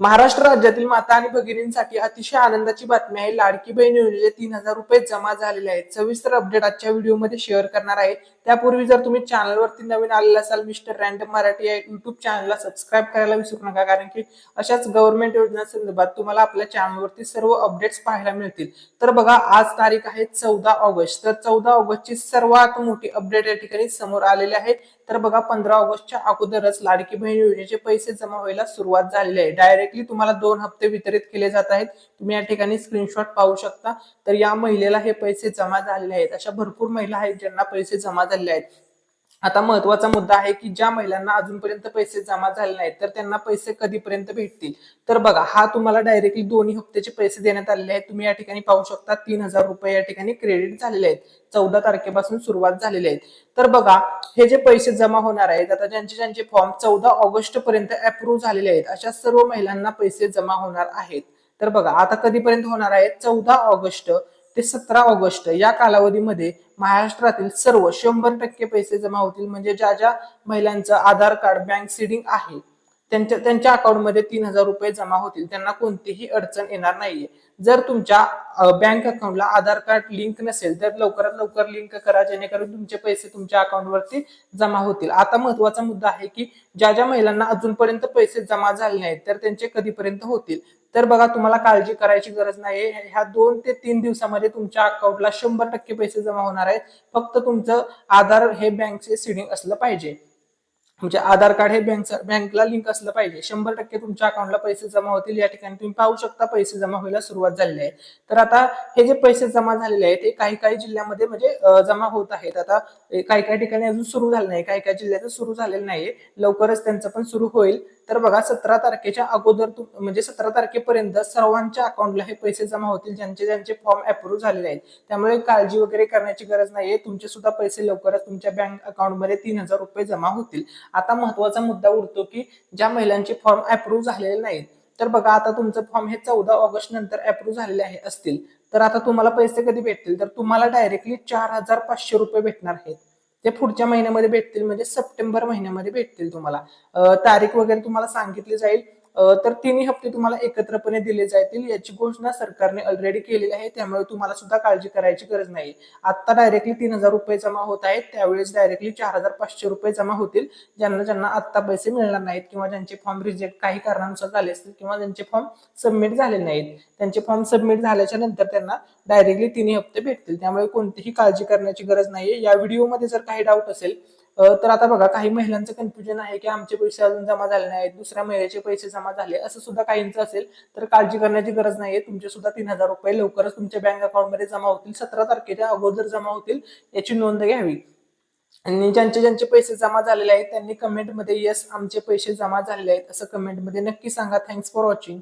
महाराष्ट्र राज्यातील माता आणि भगिनींसाठी अतिशय आनंदाची बातमी आहे. लाडकी बहीण योजनेचे तीन हजार रुपये जमा झालेले आहेत. सविस्तर अपडेट आजच्या व्हिडिओमध्ये शेअर करणार आहे. त्यापूर्वी जर तुम्ही चॅनलवरती नवीन आलेला असाल मिस्टर रँडम मराठी या युट्यूब चॅनलला सबस्क्राईब करायला विसरू नका. कारण की अशाच गव्हर्नमेंट योजनांसंदर्भात तुम्हाला आपल्या चॅनलवरती सर्व अपडेट्स पाहायला मिळतील. तर बघा आज तारीख आहे चौदा ऑगस्ट. तर चौदा ऑगस्टची सर्वात मोठी अपडेट या ठिकाणी समोर आलेली आहे. तर बघा पंधरा ऑगस्टच्या अगोदरच लाडकी बहीण योजनेचे पैसे जमा व्हायला सुरुवात झालेली आहे. डायरेक्ट डायरेक्टली तुम्हाला दोन हप्ते वितरित केले जात आहेत. तुम्ही या ठिकाणी स्क्रीनशॉट पाहू शकता. तर या महिलेला हे पैसे जमा झालेले आहेत. अशा भरपूर महिला आहेत ज्यांना पैसे जमा झालेले आहेत. आता महत्त्वाचा मुद्दा आहे की ज्या महिलांना अजूनपर्यंत पैसे जमा झाले नाहीत तर त्यांना पैसे कधीपर्यंत भेटतील? तर बघा हा तुम्हाला डायरेक्टली दोन्ही हप्त्याचे पैसे देण्यात आलेले आहेत. तुम्ही या ठिकाणी पाहू शकता तीन हजार रुपये या ठिकाणी क्रेडिट झालेले आहेत. चौदा तारखेपासून सुरुवात झालेली आहेत तर बघा हे जे पैसे जमा होणार आहेत आता ज्यांचे ज्यांचे फॉर्म चौदा ऑगस्ट पर्यंत अप्रूव्ह झालेले आहेत अशा सर्व महिलांना पैसे जमा होणार आहेत. तर बघा आता कधीपर्यंत होणार आहे चौदा ऑगस्ट. ते सतरा ऑगस्ट या कालावधीमध्ये महाराष्ट्रातील सर्व शंभर टक्के पैसे जमा होतील. म्हणजे ज्या ज्या महिलांचं आधार कार्ड बँक सिडिंग आहे त्यांच्या त्यांच्या अकाउंटमध्ये तीन हजार रुपये जमा होतील. त्यांना कोणतीही अडचण येणार नाहीये. जर तुमच्या बँक अकाउंटला आधार कार्ड लिंक नसेल तर लवकरात लवकर लिंक करा जेणेकरून तुमचे पैसे तुमच्या अकाउंटवरती जमा होतील. आता महत्त्वाचा मुद्दा आहे की ज्या ज्या महिलांना अजूनपर्यंत पैसे जमा झाले नाहीत तर त्यांचे कधीपर्यंत होतील? तर बघा तुम्हाला काळजी करायची गरज नाही ह्या दोन ते तीन दिवसामध्ये तुमच्या अकाउंटला शंभर टक्के पैसे जमा होणार आहेत. फक्त तुमचं आधार हे बँकचे सिडिंग असलं पाहिजे. म्हणजे आधार कार्ड हे बँक बँकला लिंक असलं पाहिजे. शंभर टक्के तुमच्या अकाउंटला पैसे जमा होतील. या ठिकाणी तुम्ही पाहू शकता पैसे जमा व्हायला सुरुवात झालेली आहे. तर आता हे जे पैसे जमा झालेले आहेत हे काही काही जिल्ह्यामध्ये म्हणजे जमा होत आहेत. आता काही काही ठिकाणी अजून सुरू झालं नाही. काही काही जिल्ह्यात सुरू झालेलं नाहीये. लवकरच त्यांचं पण सुरू होईल. तर बघा सतरा तारखेच्या अगोदर म्हणजे सतरा तारखेपर्यंत सर्वांच्या अकाउंटला हे पैसे जमा होतील. ज्यांचे ज्यांचे फॉर्म अप्रूव्ह झालेले आहेत. त्यामुळे काळजी वगैरे करण्याची गरज नाहीये. तुमचे सुद्धा पैसे लवकरच तुमच्या बँक अकाउंटमध्ये तीन हजार रुपये जमा होतील. आता महत्त्वाचा मुद्दा उरतो की ज्या महिलांचे फॉर्म अप्रूव्ह झालेले नाहीत तर बघा आता तुमचं फॉर्म हे चौदा ऑगस्ट नंतर अप्रूव्ह झालेले आहे असतील. तर आता तुम्हाला पैसे कधी भेटतील? तर तुम्हाला डायरेक्टली चार हजार पाचशे रुपये भेटणार आहेत. ते पुढच्या महिन्यामध्ये भेटतील म्हणजे सप्टेंबर महिन्यामध्ये भेटतील तुम्हाला. तारीख वगैरे तुम्हाला सांगितली जाईल. तर तिन्ही हप्ते तुम्हाला एकत्रपणे दिले जातील. याची घोषणा सरकारने ऑलरेडी केलेली आहे. त्यामुळे तुम्हाला सुद्धा काळजी करायची गरज नाही. आता डायरेक्टली तीन हजार रुपये जमा होत आहेत. त्यावेळेस डायरेक्टली चार हजार पाचशे रुपये जमा होतील. ज्यांना ज्यांना आत्ता पैसे मिळणार नाहीत किंवा ज्यांचे फॉर्म रिजेक्ट काही कारणानुसार झाले असतील किंवा ज्यांचे फॉर्म सबमिट झाले नाहीत. त्यांचे फॉर्म सबमिट झाल्याच्यानंतर त्यांना डायरेक्टली तिन्ही हप्ते भेटतील. त्यामुळे कोणतीही काळजी करण्याची गरज नाहीये. या व्हिडिओमध्ये जर काही डाऊट असेल तर आता बघा काही महिलांचं कन्फ्युजन आहे की आमचे पैसे अजून जमा झाले नाहीत दुसऱ्या महिलेचे पैसे जमा झाले असं सुद्धा काहींचं असेल तर काळजी करण्याची गरज नाहीये. तुमचे सुद्धा तीन हजार रुपये लवकरच तुमच्या बँक अकाउंटमध्ये जमा होतील. सतरा तारखेच्या अगोदर जमा होतील याची नोंद घ्यावी. आणि ज्यांचे ज्यांचे पैसे जमा झालेले आहेत त्यांनी कमेंटमध्ये येस आमचे पैसे जमा झालेले आहेत असं कमेंटमध्ये नक्की सांगा. Thanks for watching